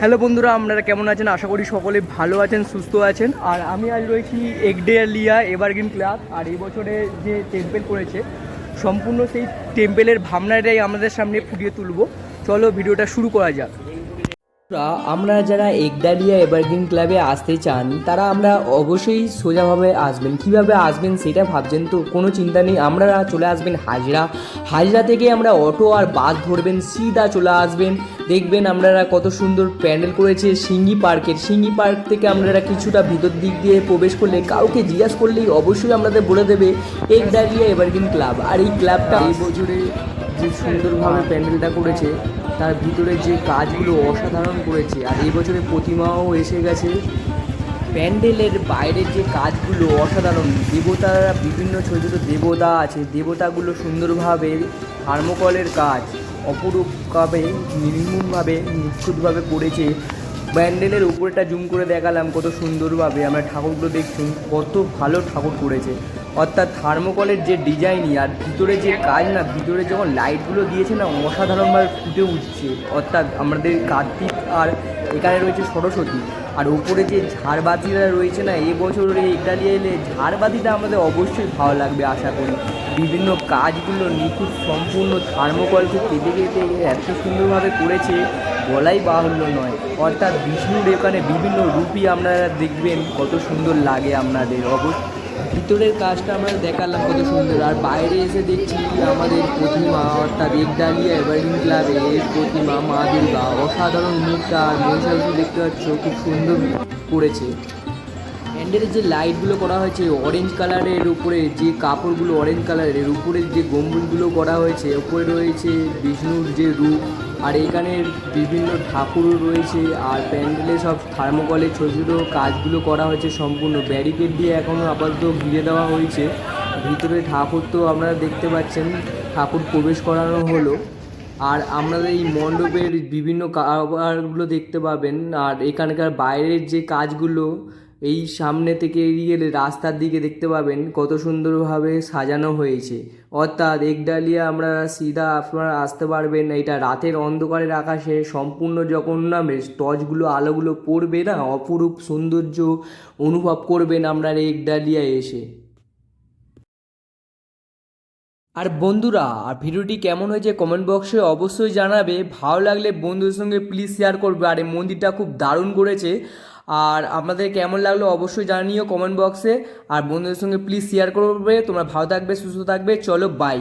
Hello বন্ধুরা, আপনারা কেমন আছেন? আশা করি সকলে ভালো আছেন, সুস্থ আছেন। আর আমি আজ রয়েছি একডেলিয়া এভারগ্রিন ক্লাব। আর এই বছরে যে টেম্পেল করেছে, সম্পূর্ণ সেই টেম্পেলের ভাবনাটাই আমাদের সামনে ফুটিয়ে তুলব। চলো, ভিডিওটা শুরু করা যাক। আমরা যারা একডালিয়া এভারগ্রিন ক্লাবে আসতে চান, তারা আমরা অবশ্যই সোজাভাবে আসবেন। কীভাবে আসবেন সেটা ভাবছেন তো, কোনো চিন্তা নেই। আমরা চলে আসবেন হাজরা। হাজরা থেকে আমরা অটো আর বাস ধরবেন, সিধা চলে আসবেন। দেখবেন আপনারা কত সুন্দর প্যান্ডেল করেছে, সিঙ্গি পার্কের। সিঙ্গি পার্ক থেকে আপনারা কিছুটা ভিতর দিক দিয়ে প্রবেশ করলে কাউকে জিজ্ঞাসা করলেই অবশ্যই আপনাদের বলে দেবে একডালিয়া এভারগ্রিন ক্লাব। আর এই ক্লাবটা এই বছরে যে সুন্দরভাবে প্যান্ডেলটা করেছে, তার ভিতরে যে কাজগুলো অসাধারণ করেছে, আর এই বছরে প্রতিমাও এসে গেছে। প্যান্ডেলের বাইরের যে কাজগুলো অসাধারণ, দেবতারা বিভিন্ন ছোটো ছোটো দেবতা আছে, দেবতাগুলো সুন্দরভাবে থার্মোকলের কাজ, অপরূপভাবে নির্মূলভাবে নিখুঁতভাবে করেছে। প্যান্ডেলের উপরেটা জুম করে দেখালাম, কত সুন্দরভাবে আমরা ঠাকুরগুলো দেখছি, কত ভালো ঠাকুর করেছে। অর্থাৎ থার্মোকলের যে ডিজাইনই আর ভিতরে যে কাজ না, ভিতরে যখন লাইটগুলো দিয়েছে না, অসাধারণভাবে ফুটে উঠছে। অর্থাৎ আমাদের কার্তিক আর এখানে রয়েছে সরস্বতী। আর ওপরে যে ঝাড়বাতিটা রয়েছে না এবছর ইটালিয়া এলে ঝাড়বাতিটা আমাদের অবশ্যই ভালো লাগবে, আশা করি। বিভিন্ন কাজগুলো নিখুঁত সম্পূর্ণ থার্মোকলকে কেটে কেটে এত সুন্দরভাবে করেছে, বলাই বাহুল্য নয়। অর্থাৎ বিষ্ণুর এখানে বিভিন্ন রূপই আপনারা দেখবেন, কত সুন্দর লাগে আপনাদের। অবশ্য ভিতরের কাজটা আমরা দেখালাম কত সুন্দর। আর বাইরে এসে দেখছি আমাদের প্রতিমা, অর্থাৎ একডালিয়া এভারগ্রিন ক্লাবের প্রতিমা মা দুর্গা। অসাধারণ মুখটা আর মহিষাসুর দেখতে পাচ্ছ, খুব সুন্দর করেছে। প্যান্ডেলের যে লাইটগুলো করা হয়েছে অরেঞ্জ কালারের উপরে যে কাপড়গুলো অরেঞ্জ কালারের উপরে যে গম্বুজগুলো করা হয়েছে, উপরে রয়েছে বিষ্ণুর যে রূপ আর এখানের বিভিন্ন ঠাকুরও রয়েছে আর প্যান্ডেলে সব থার্মোকলে ছোটো ছোটো কাজগুলো করা হয়েছে সম্পূর্ণ। ব্যারিকেড দিয়ে এখনও আপাতত ঘিরে দেওয়া হয়েছে। ভিতরে ঠাকুর তো আপনারা দেখতে পাচ্ছেন, ঠাকুর প্রবেশ করানো হলো। আর আপনারা এই মণ্ডপের বিভিন্ন কারবারগুলো দেখতে পাবেন। আর এখানকার বাইরের যে কাজগুলো এই সামনে থেকে এগিয়ে গেলে রাস্তার দিকে দেখতে পাবেন কত সুন্দরভাবে সাজানো হয়েছে। অর্থাৎ একডালিয়া আমরা সিধা আপনারা আসতে পারবেন এটা রাতের অন্ধকারের আকাশে সম্পূর্ণ যখন নামে টর্চগুলো, আলোগুলো পড়বে না, অপরূপ সৌন্দর্য অনুভব করবেন আপনার একডালিয়ায় এসে। আর বন্ধুরা, আর ভিডিওটি কেমন হয়েছে কমেন্ট বক্সে অবশ্যই জানাবে, ভালো লাগলে বন্ধুদের সঙ্গে প্লিজ শেয়ার করবে, আর এই মন্দিরটা খুব দারুণ করেছে। আর আপনাদের কেমন লাগল অবশ্যই জানিও কমেন্ট বক্সে আর বন্ধুদের সঙ্গে প্লিজ শেয়ার করবে। তোমরা ভালো থাকবে, সুস্থ থাকবে। চলো বাই